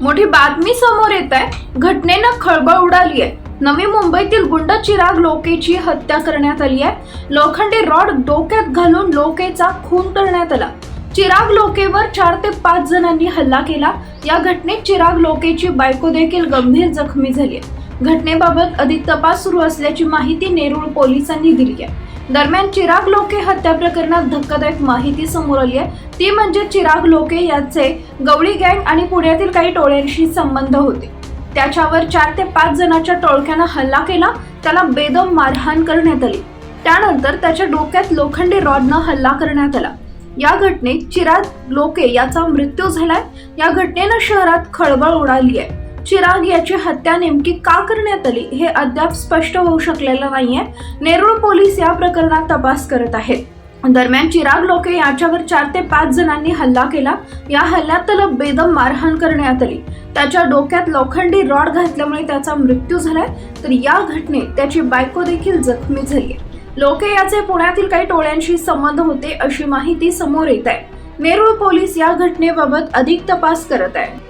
मोठी बातमी समोर येत आहे. घटनेनं खळबळ उडाली आहे. नवी मुंबईतील गुंड चिराग लोकेची हत्या करण्यात आली आहे. लोखंडी रॉड डोक्यात घालून लोकेचा खून करण्यात आला. चिराग लोकेवर चार ते पाच जणांनी हल्ला केला. या घटनेत चिराग लोकेची बायको देखील गंभीर जखमी झाली आहे. घटनेबाबत अधिक तपास सुरू असल्याची माहिती नेरूळ पोलिसांनी दिली आहे. दरम्यान चिराग लोके हत्या प्रकरणात धक्कादायक माहिती समोर आली आहे. ती म्हणजे चिराग लोके याचे गवळी गँग आणि पुण्यातील काही टोळ्यांशी संबंध होते. त्याच्यावर चार ते पाच जणांच्या टोळक्यानं हल्ला केला. त्याला बेदम मारहाण करण्यात आली. त्यानंतर त्याच्या डोक्यात लोखंडी रॉडनं हल्ला करण्यात आला. या घटनेत चिराग लोके याचा मृत्यू झालाय. या घटनेनं शहरात खळबळ उडाली आहे. चिराग याची हत्या नेमकी का करण्यात आली हे अद्याप स्पष्ट होऊ शकलेलं नाहीये. नेरूळ पोलीस या प्रकरणात तपास करत आहेत. दरम्यान चिराग लोके याच्यावर चार ते पाच जणांनी हल्ला केला. या हल्ल्यात त्याला बेदम मारहाण करण्यात आली. त्याच्या डोक्यात लोखंडी रॉड घातल्यामुळे त्याचा मृत्यू झालाय. तर या घटनेत त्याची बायको देखील जखमी झाली लोके याचे पुण्यातील काही टोळ्यांशी संबंध होते अशी माहिती समोर येत आहे. नेरूळ पोलीस या घटनेबाबत अधिक तपास करत आहे